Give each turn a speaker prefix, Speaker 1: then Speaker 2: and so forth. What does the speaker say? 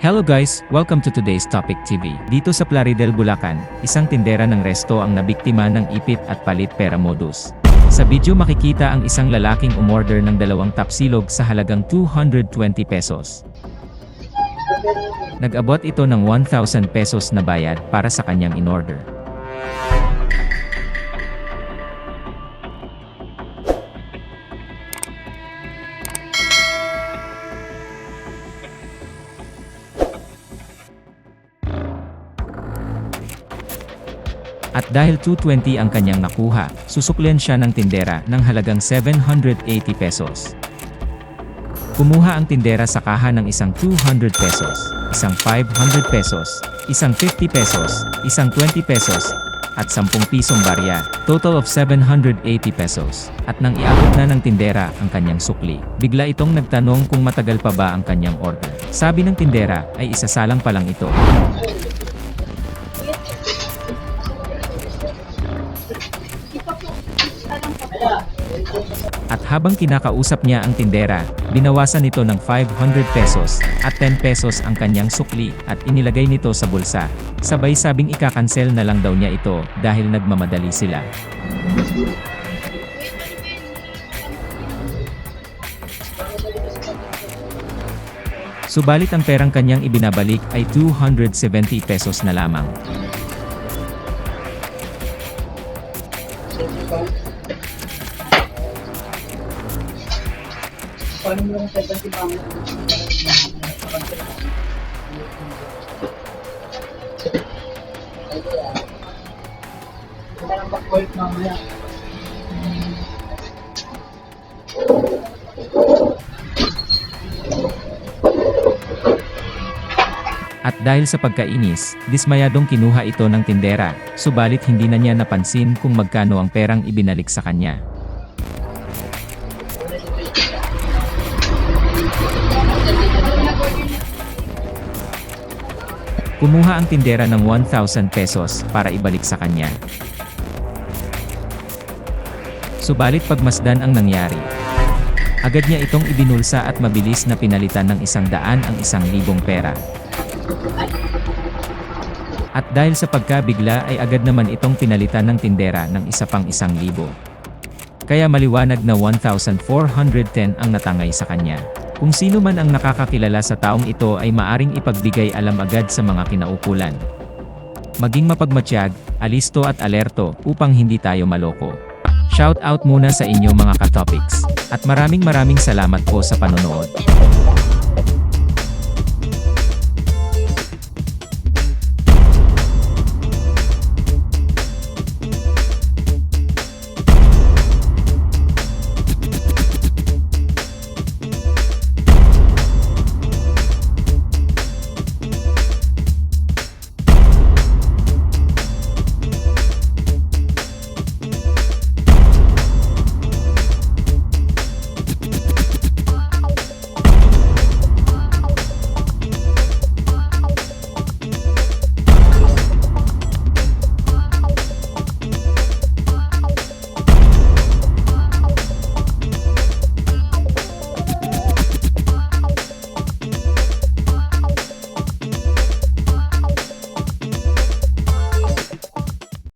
Speaker 1: Hello guys, welcome to today's Topic TV. Dito sa Plaridel, Bulacan, isang tindera ng resto ang nabiktima ng ipit at palit pera modus. Sa video makikita ang isang lalaking umorder ng dalawang tapsilog sa halagang 220 pesos. Nag-abot ito ng 1,000 pesos na bayad para sa kanyang in-order. At dahil 220 ang kanyang nakuha, susuklian siya ng tindera ng halagang 780 pesos. Kumuha ang tindera sa kaha ng isang 200 pesos, isang 500 pesos, isang 50 pesos, isang 20 pesos, at 10 pisong barya, total of 780 pesos. At nang iabot na ng tindera ang kanyang sukli, bigla itong nagtanong kung matagal pa ba ang kanyang order. Sabi ng tindera, ay isasalang pa lang ito. At habang kinakausap niya ang tindera, binawasan nito ng 500 pesos at 10 pesos ang kanyang sukli at inilagay nito sa bulsa. Sabay sabing ikakansel na lang daw niya ito dahil nagmamadali sila. Subalit ang perang kanyang ibinabalik ay 270 pesos na lamang.
Speaker 2: Paano mo lang sa nang back-work mamaya.
Speaker 1: At dahil sa pagkainis, dismayadong kinuha ito ng tindera, subalit hindi na niya napansin kung magkano ang perang ibinalik sa kanya. Kumuha ang tindera ng 1,000 pesos para ibalik sa kanya. Subalit pagmasdan ang nangyari. Agad niya itong ibinulsa at mabilis na pinalitan ng isang daan ang isang libong pera. At dahil sa pagkabigla ay agad naman itong pinalitan ng tindera ng isa pang isang libo. Kaya maliwanag na 1,410 ang natangay sa kanya. Kung sino man ang nakakakilala sa taong ito ay maaring ipagbigay alam agad sa mga kinaukulan. Maging mapagmatsyag, alisto at alerto upang hindi tayo maloko. Shout out muna sa inyo mga katopics. At maraming maraming salamat po sa panonood.